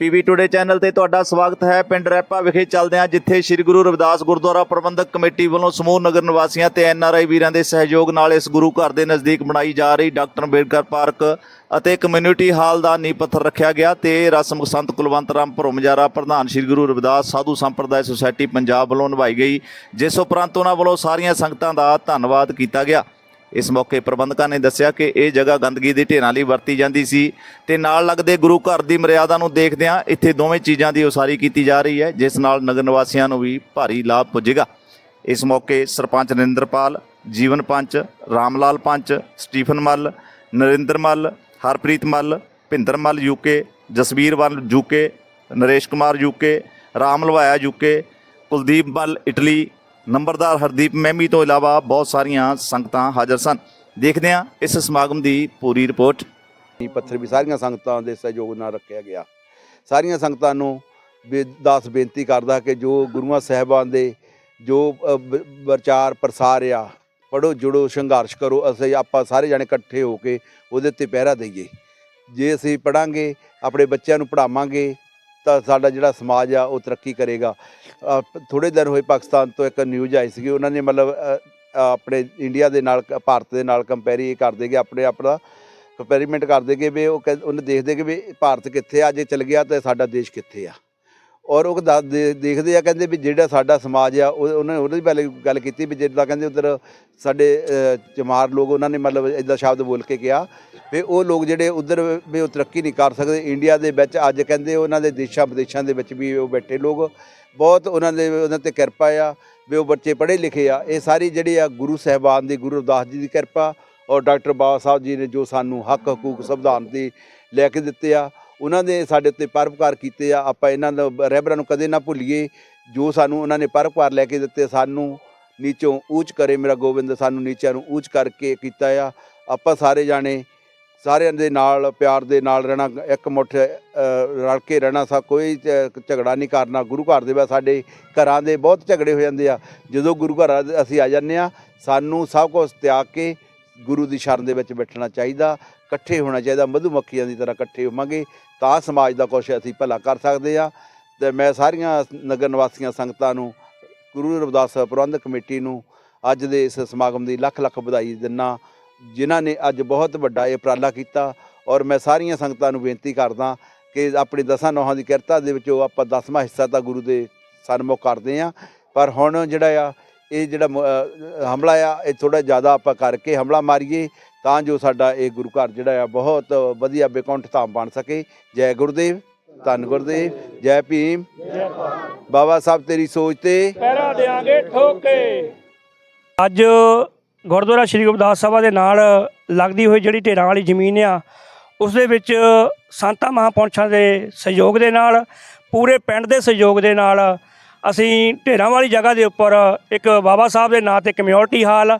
PV today channel ਤੇ ਤੁਹਾਡਾ ਸਵਾਗਤ ਹੈ। ਪਿੰਡ ਰੈਪਾ ਵਿਖੇ ਚੱਲਦੇ ਹਾਂ, ਜਿੱਥੇ ਸ੍ਰੀ ਗੁਰੂ ਰਵਿਦਾਸ ਗੁਰਦੁਆਰਾ ਪ੍ਰਬੰਧਕ ਕਮੇਟੀ ਵੱਲੋਂ ਸਮੂਹ ਨਗਰ ਨਿਵਾਸੀਆਂ ਤੇ ਐਨਆਰਆਈ ਵੀਰਾਂ ਦੇ ਸਹਿਯੋਗ ਨਾਲ ਇਸ ਗੁਰੂ ਘਰ ਦੇ ਨਜ਼ਦੀਕ ਬਣਾਈ ਜਾ ਰਹੀ ਡਾਕਟਰ ਅੰਬੇਡਕਰ ਪਾਰਕ ਅਤੇ ਕਮਿਊਨਿਟੀ ਹਾਲ ਦਾ ਨੀਂਹ ਪੱਥਰ ਰੱਖਿਆ ਗਿਆ ਤੇ ਰਸਮ ਸੰਤ ਕੁਲਵੰਤ ਰਾਮ ਭਰੋਮਜਾਰਾ ਪ੍ਰਧਾਨ ਸ੍ਰੀ ਗੁਰੂ ਰਵਿਦਾਸ ਸਾਧੂ ਸੰਪਰਦਾਇ ਸੁਸਾਇਟੀ ਪੰਜਾਬ ਵੱਲੋਂ ਨਿਭਾਈ ਗਈ, ਜਿਸ ਉਪਰੰਤ ਉਹਨਾਂ ਵੱਲੋਂ ਸਾਰੀਆਂ ਸੰਗਤਾਂ ਦਾ ਧੰਨਵਾਦ ਕੀਤਾ ਗਿਆ। ਇਸ ਮੌਕੇ ਪ੍ਰਬੰਧਕਾਂ ਨੇ ਦੱਸਿਆ ਕਿ ਇਹ ਜਗ੍ਹਾ ਗੰਦਗੀ ਦੇ ਢੇਰਾਂ ਲਈ ਵਰਤੀ ਜਾਂਦੀ ਸੀ ਤੇ ਨਾਲ ਲੱਗਦੇ ਗੁਰੂ ਘਰ ਦੀ ਮਰਿਆਦਾ ਨੂੰ ਦੇਖਦਿਆਂ ਇੱਥੇ ਦੋਵੇਂ ਚੀਜ਼ਾਂ ਦੀ ਉਸਾਰੀ ਕੀਤੀ ਜਾ ਰਹੀ ਹੈ, ਜਿਸ ਨਾਲ ਨਗਰ ਨਿਵਾਸੀਆਂ ਨੂੰ ਵੀ ਭਾਰੀ ਲਾਭ ਪੁੱਜੇਗਾ। ਇਸ ਮੌਕੇ ਸਰਪੰਚ ਨਰਿੰਦਰਪਾਲ, ਜੀਵਨ ਪੰਚ, ਰਾਮਲਾਲ ਪੰਚ, ਸਟੀਫਨ ਮੱਲ, ਨਰਿੰਦਰ ਮੱਲ, ਹਰਪ੍ਰੀਤ ਮੱਲ, ਭਿੰਦਰ ਮੱਲ ਯੂਕੇ ਜਸਵੀਰ ਵੱਲ UK Naresh Kumar UK Ram Lubhaya UK Kuldeep ਮੱਲ ਇਟਲੀ ਨੰਬਰਦਾਰ ਹਰਦੀਪ ਮਹਿਮੀ ਤੋਂ ਇਲਾਵਾ ਬਹੁਤ ਸਾਰੀਆਂ ਸੰਗਤਾਂ ਹਾਜ਼ਰ ਸਨ। ਦੇਖਦੇ ਹਾਂ ਇਸ ਸਮਾਗਮ ਦੀ ਪੂਰੀ ਰਿਪੋਰਟ। ਨੀਂਹ ਪੱਥਰ ਵੀ ਸਾਰੀਆਂ ਸੰਗਤਾਂ ਦੇ ਸਹਿਯੋਗ ਨਾਲ ਰੱਖਿਆ ਗਿਆ। ਸਾਰੀਆਂ ਸੰਗਤਾਂ ਨੂੰ ਬੇ- ਦਾਸ ਬੇਨਤੀ ਕਰਦਾ ਕਿ ਜੋ ਗੁਰੂਆਂ ਸਾਹਿਬਾਨ ਦੇ ਜੋ ਅ, ਵਿਚਾਰ ਪ੍ਰਸਾਰ ਆ ਪੜੋ ਜੁੜੋ ਸੰਘਰਸ਼ ਕਰੋ ਅਸੀਂ ਆਪਾਂ ਸਾਰੇ ਜਾਣੇ ਇਕੱਠੇ ਹੋ ਕੇ ਉਹਦੇ ਤੇ ਪਹਿਰਾ ਦਈਏ। ਜੇ ਅਸੀਂ ਪੜਾਂਗੇ ਆਪਣੇ ਬੱਚਿਆਂ ਨੂੰ ਪੜਾਵਾਂਗੇ ਤਾਂ ਸਾਡਾ ਜਿਹੜਾ ਸਮਾਜ ਆ, ਉਹ ਤਰੱਕੀ ਕਰੇਗਾ। ਥੋੜੇ ਦਿਨ ਹੋਏ ਪਾਕਿਸਤਾਨ ਤੋਂ ਇੱਕ ਨਿਊਜ਼ ਆਈ ਸੀਗੀ, ਉਹਨਾਂ ਨੇ ਮਤਲਬ ਆਪਣੇ ਇੰਡੀਆ ਦੇ ਨਾਲ, ਭਾਰਤ ਦੇ ਨਾਲ ਕੰਪੈਰੀ ਕਰਦੇ ਕਿ ਆਪਣੇ ਆਪਣਾ ਕੰਪੈਰੀਮੈਂਟ ਕਰਦੇ ਕਿ ਵੀ ਉਹ ਕਹਿ- ਉਹਨੇ ਦੇਖਦੇ ਕਿ ਵੀ ਭਾਰਤ ਕਿੱਥੇ ਆ ਜੇ ਚਲ ਗਿਆ ਤਾਂ ਸਾਡਾ ਦੇਸ਼ ਕਿੱਥੇ ਆ। ਔਰ ਉਹ ਦੱਸ- ਦੇਖਦੇ ਆ, ਕਹਿੰਦੇ ਵੀ ਜਿਹੜਾ ਸਾਡਾ ਸਮਾਜ ਆ, ਉਹ, ਉਹਨਾਂ ਉਹਦੀ ਪਹਿਲੇ ਗੱਲ ਕੀਤੀ ਵੀ ਜਿੱਦਾਂ ਕਹਿੰਦੇ ਉਧਰ ਸਾਡੇ ਚਮਾਰ ਲੋਕ, ਉਹਨਾਂ ਨੇ ਮਤਲਬ ਇਦਾਂ ਸ਼ਬਦ ਬੋਲ ਕੇ ਕਿਹਾ ਵੀ ਉਹ ਲੋਕ ਜਿਹੜੇ ਉਧਰ ਵੀ ਉਹ ਤਰੱਕੀ ਨਹੀਂ ਕਰ ਸਕਦੇ। ਇੰਡੀਆ ਦੇ ਵਿੱਚ ਅੱਜ ਕਹਿੰਦੇ ਉਹਨਾਂ ਦੇ ਦੇਸ਼ਾਂ ਵਿਦੇਸ਼ਾਂ ਦੇ ਵਿੱਚ ਵੀ ਉਹ ਬੈਠੇ ਲੋਕ। ਬਹੁਤ ਉਹਨਾਂ ਦੇ, ਉਹਨਾਂ ਤੇ ਕਿਰਪਾ ਆ ਵੀ ਉਹ ਬੱਚੇ ਪੜ੍ਹੇ ਲਿਖੇ ਆ। ਇਹ ਸਾਰੀ ਜਿਹੜੀ ਆ ਗੁਰੂ ਸਾਹਿਬਾਨ ਦੀ, ਗੁਰੂ ਰਵਿਦਾਸ ਜੀ ਦੀ ਕਿਰਪਾ ਔਰ ਡਾਕਟਰ ਬਾਬਾ ਸਾਹਿਬ ਜੀ ਨੇ ਜੋ ਸਾਨੂੰ ਹੱਕ, ਹਕੂਕ, ਸੰਵਿਧਾਨ ਦੀ ਲੈ ਕੇ ਦਿੱਤੇ ਆ। ਉਹਨਾਂ ਨੇ ਸਾਡੇ ਉੱਤੇ ਪਰਉਪਕਾਰ ਕੀਤੇ ਆ, ਆਪਾਂ ਇਹਨਾਂ ਦਾ ਰਹਿਬਰਾਂ ਨੂੰ ਕਦੇ ਨਾ ਭੁੱਲੀਏ, ਜੋ ਸਾਨੂੰ ਉਹਨਾਂ ਨੇ ਪਰਉਪਕਾਰ ਲੈ ਕੇ ਦਿੱਤੇ, ਸਾਨੂੰ ਨੀਚੋਂ ਉੱਚ ਕਰੇ, ਮੇਰਾ ਗੋਬਿੰਦ ਸਾਨੂੰ ਨੀਚਿਆਂ ਨੂੰ ਉੱਚ ਕਰਕੇ ਕੀਤਾ ਆ। ਆਪਾਂ ਸਾਰੇ ਜਾਣੇ, ਸਾਰਿਆਂ ਦੇ ਨਾਲ, ਪਿਆਰ ਦੇ ਨਾਲ ਰਹਿਣਾ, ਇੱਕ ਮੁੱਠ ਰਲ ਕੇ ਰਹਿਣਾ ਸਾ, ਕੋਈ ਝ- ਝਗੜਾ ਨਹੀਂ ਕਰਨਾ, ਗੁਰੂ ਘਰ ਦੇ ਵਿੱਚ ਸਾਡੇ ਘਰਾਂ ਦੇ ਬਹੁਤ ਝਗੜੇ ਹੋ ਜਾਂਦੇ ਆ। ਜਦੋਂ ਗੁਰੂ ਘਰ ਅਸੀਂ ਆ ਜਾਂਦੇ ਆ, ਸਾਨੂੰ ਸਭ ਕੁਝ ਤਿਆਗ ਕੇ ਗੁਰੂ ਦੀ ਸ਼ਰਨ ਦੇ ਵਿੱਚ ਬੈਠਣਾ ਚਾਹੀਦਾ, ਇਕੱਠੇ ਹੋਣਾ ਚਾਹੀਦਾ, ਮਧੂਮੱਖੀਆਂ ਦੀ ਤਰ੍ਹਾਂ ਇਕੱਠੇ ਹੋਵਾਂਗੇ, ਤਾਂ ਸਮਾਜ ਦਾ ਕੁਛ ਅਸੀਂ ਭਲਾ ਕਰ ਸਕਦੇ ਆ ਤੇ ਮੈਂ ਸਾਰੀਆਂ ਨਗਰ ਨਿਵਾਸੀਆਂ ਸੰਗਤਾਂ ਨੂੰ, ਗੁਰੂ ਰਵਿਦਾਸ ਪ੍ਰਬੰਧਕ ਕਮੇਟੀ ਨੂੰ ਅੱਜ ਦੇ ਇਸ ਸਮਾਗਮ ਦੀ ਲੱਖ ਲੱਖ ਵਧਾਈ ਦਿੰਨਾ, ਜਿਨ੍ਹਾਂ ਨੇ ਅੱਜ ਬਹੁਤ ਵੱਡਾ ਇਹ ਉਪਰਾਲਾ ਕੀਤਾ। ਔਰ ਮੈਂ ਸਾਰੀਆਂ ਸੰਗਤਾਂ ਨੂੰ ਬੇਨਤੀ ਕਰਦਾ ਕਿ ਆਪਣੀ ਦਸਾਂ ਨੋਹਾਂ ਦੀ ਕਿਰਤਾ ਦੇ ਵਿੱਚੋਂ ਆਪਾਂ ਦਸਵਾਂ ਹਿੱਸਾ ਤਾਂ ਗੁਰੂ ਦੇ ਸਨਮੁਖ ਕਰਦੇ ਆ ਪਰ ਹੁਣ ਜਿਹੜਾ ਆ ਇਹ ਜਿਹੜਾ ਹਮਲਾ ਆ, ਇਹ ਥੋੜਾ ਜ਼ਿਆਦਾ ਆਪਾਂ ਕਰਕੇ ਹਮਲਾ ਮਾਰੀਏ ਤਾਂ ਜੋ ਸਾਡਾ ਇਹ ਗੁਰੂ ਘਰ ਜਿਹੜਾ ਆ ਬਹੁਤ ਵਧੀਆ ਬੇਕੌਂਠ ਧਾਮ ਬਣ ਸਕੇ। ਜੈ ਗੁਰਦੇਵ, ਧੰਨ ਗੁਰਦੇਵ, ਜੈ ਭੀਮ। ਬਾਬਾ ਸਾਹਿਬ, ਤੇਰੀ ਸੋਚ ਤੇ ਪਹਿਰਾ ਦੇਾਂਗੇ ਠੋਕੇ। ਅੱਜ ਗੁਰਦੁਆਰਾ ਸ਼੍ਰੀ ਗੁਰਦਾਸ ਸਭਾ ਦੇ ਨਾਲ ਲੱਗਦੀ ਹੋਈ ਜਿਹੜੀ ਢੇਰਾਂ ਵਾਲੀ ਜ਼ਮੀਨ ਆ, ਉਸ ਦੇ ਵਿੱਚ ਸੰਤਾਂ ਮਹਾਂਪੁਰਸ਼ਾਂ ਦੇ ਸਹਿਯੋਗ ਦੇ ਨਾਲ, ਪੂਰੇ ਪਿੰਡ ਦੇ ਸਹਿਯੋਗ ਦੇ ਨਾਲ ਅਸੀਂ ਢੇਰਾਂ ਵਾਲੀ ਜਗ੍ਹਾ ਦੇ ਉੱਪਰ ਇੱਕ ਬਾਬਾ ਸਾਹਿਬ ਦੇ ਨਾਂ ਤੇ ਕਮਿਊਨਿਟੀ ਹਾਲ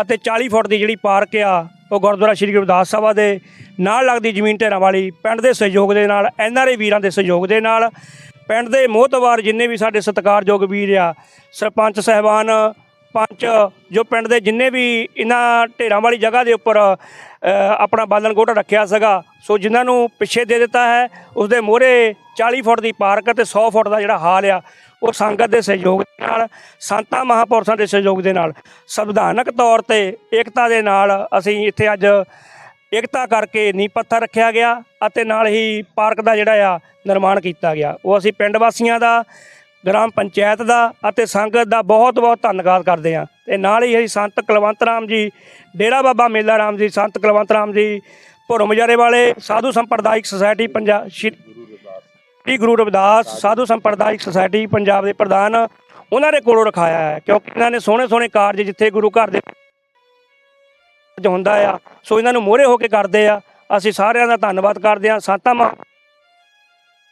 ਅਤੇ 40 ਫੁੱਟ ਦੀ ਜਿਹੜੀ ਪਾਰਕ ਆ, ਉਹ ਗੁਰਦੁਆਰਾ ਸ਼੍ਰੀ ਗੁਰਦਾਸ ਸਭਾ ਦੇ ਨਾਲ ਲੱਗਦੀ ਜ਼ਮੀਨ ਢੇਰਾਂ ਵਾਲੀ, ਪਿੰਡ ਦੇ ਸਹਿਯੋਗ ਦੇ ਨਾਲ ਐਨਆਰਏ ਵੀਰਾਂ ਦੇ ਸਹਿਯੋਗ ਦੇ ਨਾਲ, ਪਿੰਡ ਦੇ ਮੋਹਤਵਾਰ ਜਿੰਨੇ ਵੀ ਸਾਡੇ ਸਤਿਕਾਰਯੋਗ ਵੀਰ ਆ, ਸਰਪੰਚ ਸਹਿਬਾਨ, ਪੰਚ, ਜੋ ਪਿੰਡ ਦੇ ਜਿੰਨੇ ਵੀ ਇਹਨਾਂ ਢੇਰਾਂ ਵਾਲੀ ਜਗ੍ਹਾ ਦੇ ਉੱਪਰ ਆਪਣਾ ਬਾਲਣ ਗੋਟਾ ਰੱਖਿਆ ਸੀਗਾ, ਸੋ ਜਿਨ੍ਹਾਂ ਨੂੰ ਪਿੱਛੇ ਦੇ ਦਿੱਤਾ ਹੈ ਉਸ ਦੇ ਮੋਹਰੇ 40 ਫੁੱਟ ਦੀ ਪਾਰਕ ਅਤੇ 100 ਫੁੱਟ ਦਾ ਜਿਹੜਾ ਹਾਲ ਆ ਉਹ ਸੰਗਤ ਦੇ ਸਹਿਯੋਗ ਦੇ ਨਾਲ, ਸੰਤਾਂ ਮਹਾਂਪੁਰਸ਼ਾਂ ਦੇ ਸਹਿਯੋਗ ਦੇ ਨਾਲ, ਸੰਵਿਧਾਨਕ ਤੌਰ ਤੇ ਏਕਤਾ ਦੇ ਨਾਲ ਅਸੀਂ ਇੱਥੇ ਅੱਜ ਏਕਤਾ ਕਰਕੇ ਨੀਂਹ ਪੱਥਰ ਰੱਖਿਆ ਗਿਆ ਅਤੇ ਨਾਲ ਹੀ ਪਾਰਕ ਦਾ ਜਿਹੜਾ ਆ ਨਿਰਮਾਣ ਕੀਤਾ ਗਿਆ। ਉਹ ਅਸੀਂ ਪਿੰਡ ਵਾਸੀਆਂ ਦਾ, ਗ੍ਰਾਮ ਪੰਚਾਇਤ ਦਾ ਅਤੇ ਸੰਗਤ ਦਾ ਬਹੁਤ ਬਹੁਤ ਧੰਨਵਾਦ ਕਰਦੇ ਹਾਂ। ਤੇ ਨਾਲ ਹੀ ਅਸੀਂ ਸੰਤ ਕੁਲਵੰਤ ਰਾਮ ਜੀ, ਡੇਰਾ ਬਾਬਾ ਮੇਲਾ ਰਾਮ ਜੀ, ਸੰਤ ਕੁਲਵੰਤ ਰਾਮ ਜੀ ਭੁਰਮਜਾਰੇ ਵਾਲੇ ਸਾਧੂ ਸੰਪਰਦਾਇਕ ਸੁਸਾਇਟੀ ਪੰਜਾਬ ਸ਼੍ਰੀ ਗੁਰੂ ਰਵਿਦਾਸ ਸਾਧੂ ਸੰਪਰਦਾਇਕ ਸੁਸਾਇਟੀ ਪੰਜਾਬ ਦੇ ਪ੍ਰਧਾਨ, ਉਹਨਾਂ ਦੇ ਕੋਲੋਂ ਰਖਾਇਆ ਹੈ, ਕਿਉਂਕਿ ਇਹਨਾਂ ਨੇ ਸੋਹਣੇ ਸੋਹਣੇ ਕਾਰਜ ਜਿੱਥੇ ਗੁਰੂ ਘਰ ਦੇ ਕਾਰਜ ਹੁੰਦਾ ਆ, ਸੋ ਇਹਨਾਂ ਨੂੰ ਮੋਹਰੇ ਹੋ ਕੇ ਕਰਦੇ ਆ। ਅਸੀਂ ਸਾਰਿਆਂ ਦਾ ਧੰਨਵਾਦ ਕਰਦੇ ਹਾਂ। ਸੰਤਾਂ ਮਾਂ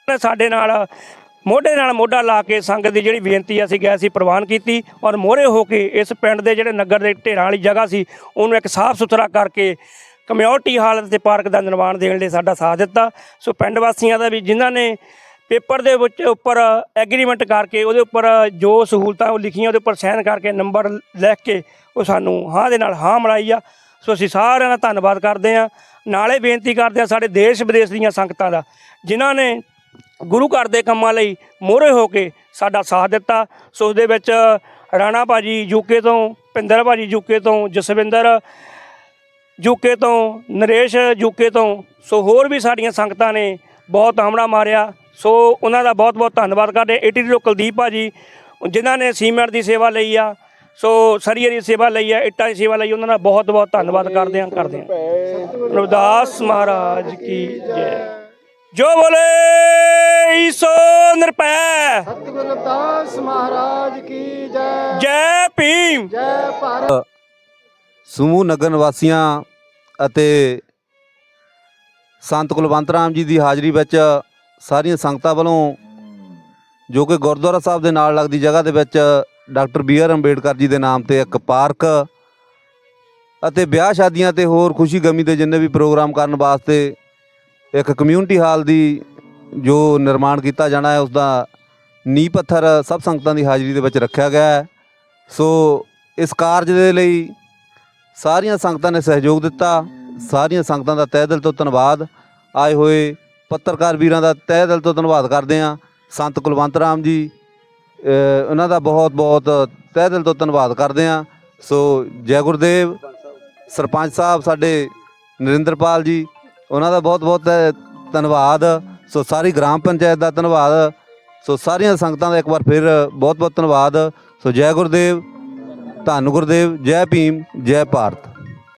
ਸਾਡੇ ਨਾਲ, ਮੋਢੇ ਨਾਲ ਮੋਢਾ ਲਾ ਕੇ ਸੰਗਤ ਦੀ ਜਿਹੜੀ ਬੇਨਤੀ ਅਸੀਂ ਗਏ ਸੀ ਪ੍ਰਵਾਨ ਕੀਤੀ ਔਰ ਮੋਹਰੇ ਹੋ ਕੇ ਇਸ ਪਿੰਡ ਦੇ ਜਿਹੜੇ ਨਗਰ ਦੇ ਢੇਰਾਂ ਵਾਲੀ ਜਗ੍ਹਾ ਸੀ, ਉਹਨੂੰ ਇੱਕ ਸਾਫ਼ ਸੁਥਰਾ ਕਰਕੇ ਕਮਿਊਨਿਟੀ ਹਾਲ ਤੇ ਪਾਰਕ ਦਾ ਨਿਰਮਾਣ ਦੇਣ ਲਈ ਸਾਡਾ ਸਾਥ ਦਿੱਤਾ। ਸੋ ਪਿੰਡ ਵਾਸੀਆਂ ਦਾ ਵੀ ਜਿਨ੍ਹਾਂ ਨੇ ਪੇਪਰ ਦੇ ਵਿੱਚ ਉੱਪਰ ਐਗਰੀਮੈਂਟ ਕਰਕੇ ਉਹਦੇ ਉੱਪਰ ਜੋ ਸਹੂਲਤਾਂ ਉਹ ਲਿਖੀਆਂ, ਉਹਦੇ ਉੱਪਰ ਸਾਈਨ ਕਰਕੇ ਨੰਬਰ ਲਿਖ ਕੇ ਉਹ ਸਾਨੂੰ ਹਾਂ ਦੇ ਨਾਲ ਹਾਂ ਮਿਲਾਈ ਆ। ਸੋ ਅਸੀਂ ਸਾਰਿਆਂ ਦਾ ਧੰਨਵਾਦ ਕਰਦੇ ਹਾਂ। ਨਾਲੇ ਬੇਨਤੀ ਕਰਦੇ ਹਾਂ ਸਾਡੇ ਦੇਸ਼ ਵਿਦੇਸ਼ ਦੀਆਂ ਸੰਗਤਾਂ ਦਾ, ਜਿਨ੍ਹਾਂ ਨੇ ਗੁਰੂ ਘਰ ਦੇ ਕੰਮਾਂ ਲਈ ਮੋਹਰੇ ਹੋ ਕੇ ਸਾਡਾ ਸਾਥ ਦਿੱਤਾ। ਸੋ ਉਸ ਦੇ ਵਿੱਚ ਰਾਣਾ ਭਾਜੀ ਯੂਕੇ ਤੋਂ ਪਿੰਦਰ ਭਾਜੀ ਯੂਕੇ ਤੋਂ, ਜਸਵਿੰਦਰ ਯੂਕੇ ਤੋਂ ਨਰੇਸ਼ ਯੂਕੇ ਤੋਂ ਸੋ ਹੋਰ ਵੀ ਸਾਡੀਆਂ ਸੰਗਤਾਂ ਨੇ ਬਹੁਤ ਹਮਲਾ ਮਾਰਿਆ। ਸੋ ਉਹਨਾਂ ਦਾ ਬਹੁਤ ਬਹੁਤ ਧੰਨਵਾਦ ਕਰਦੇ ਏਟੀ ਤੋਂ ਕੁਲਦੀਪ ਭਾਜੀ ਜਿਨ੍ਹਾਂ ਨੇ ਸੀਮੈਂਟ ਦੀ ਸੇਵਾ ਲਈ ਆ। ਸੋ ਸਰੀਏ ਦੀ ਸੇਵਾ ਲਈ ਆ ਇੱਟਾਂ ਦੀ ਸੇਵਾ ਲਈ ਉਹਨਾਂ ਦਾ ਬਹੁਤ ਬਹੁਤ ਧੰਨਵਾਦ ਕਰਦੇ ਹਾਂ ਕਰਦੇ ਹਾਂ। ਰਵਿਦਾਸ ਮਹਾਰਾਜ ਕੀ ਜੈ। ਜੋ ਬੋਲੇ ਈਸੋ ਨਿਰਪੈ ਸਤਿਗੁਰੂ ਰਵਿਦਾਸ ਮਹਾਰਾਜ ਕੀ ਜੈ। ਜੈ ਭੀਮ। ਜੈ ਭਾਰਤ। ਸਮੂਹ ਨਗਰ ਨਿਵਾਸੀਆਂ ਅਤੇ ਸੰਤ ਕੁਲਵੰਤ ਰਾਮ ਜੀ ਦੀ ਹਾਜ਼ਰੀ ਵਿੱਚ ਸਾਰੀਆਂ ਸੰਗਤਾਂ ਵੱਲੋਂ, ਜੋ ਕਿ ਗੁਰਦੁਆਰਾ ਸਾਹਿਬ ਦੇ ਨਾਲ ਲੱਗਦੀ ਜਗ੍ਹਾ ਦੇ ਵਿੱਚ doctor B R Ambedkar ji ਦੇ ਨਾਮ ਤੇ ਇੱਕ ਪਾਰਕ ਅਤੇ ਵਿਆਹ ਸ਼ਾਦੀਆਂ ਤੇ ਹੋਰ ਖੁਸ਼ੀ ਗਮੀ ਦੇ ਜਿੰਨੇ ਵੀ ਪ੍ਰੋਗਰਾਮ ਕਰਨ ਵਾਸਤੇ ਇੱਕ ਕਮਿਊਨਿਟੀ ਹਾਲ ਦੀ ਜੋ ਨਿਰਮਾਣ ਕੀਤਾ ਜਾਣਾ ਹੈ ਉਸ ਦਾ ਨੀਂਹ ਪੱਥਰ ਸਭ ਸੰਗਤਾਂ ਦੀ ਹਾਜ਼ਰੀ ਦੇ ਵਿੱਚ ਰੱਖਿਆ ਗਿਆ ਹੈ। ਸੋ ਇਸ ਕਾਰਜ ਦੇ ਲਈ ਸਾਰੀਆਂ ਸੰਗਤਾਂ ਨੇ ਸਹਿਯੋਗ ਦਿੱਤਾ, ਸਾਰੀਆਂ ਸੰਗਤਾਂ ਦਾ ਤਹਿ ਦਿਲ ਤੋਂ ਧੰਨਵਾਦ। ਆਏ ਹੋਏ ਪੱਤਰਕਾਰ ਵੀਰਾਂ ਦਾ ਤਹਿ ਦਿਲ ਤੋਂ ਧੰਨਵਾਦ ਕਰਦੇ ਹਾਂ। ਸੰਤ ਕੁਲਵੰਤ ਰਾਮ ਜੀ ਉਹਨਾਂ ਦਾ ਬਹੁਤ ਬਹੁਤ ਤਹਿ ਦਿਲ ਤੋਂ ਧੰਨਵਾਦ ਕਰਦੇ ਹਾਂ। ਸੋ, ਜੈ ਗੁਰਦੇਵ, ਸਰਪੰਚ ਸਾਹਿਬ ਸਾਡੇ ਨਰਿੰਦਰਪਾਲ ਜੀ, ਉਹਨਾਂ ਦਾ ਬਹੁਤ ਬਹੁਤ ਤਹਿ- ਧੰਨਵਾਦ। ਸੋ, ਸਾਰੀ ਗ੍ਰਾਮ ਪੰਚਾਇਤ ਦਾ ਧੰਨਵਾਦ। ਸੋ, ਸਾਰੀਆਂ ਸੰਗਤਾਂ ਦਾ ਇੱਕ ਵਾਰ ਫਿਰ ਬਹੁਤ ਬਹੁਤ ਧੰਨਵਾਦ। ਸੋ, ਜੈ ਗੁਰਦੇਵ। ਧੰਨ ਗੁਰਦੇਵ ਜੈ ਭੀਮ ਜੈ ਭਾਰਤ।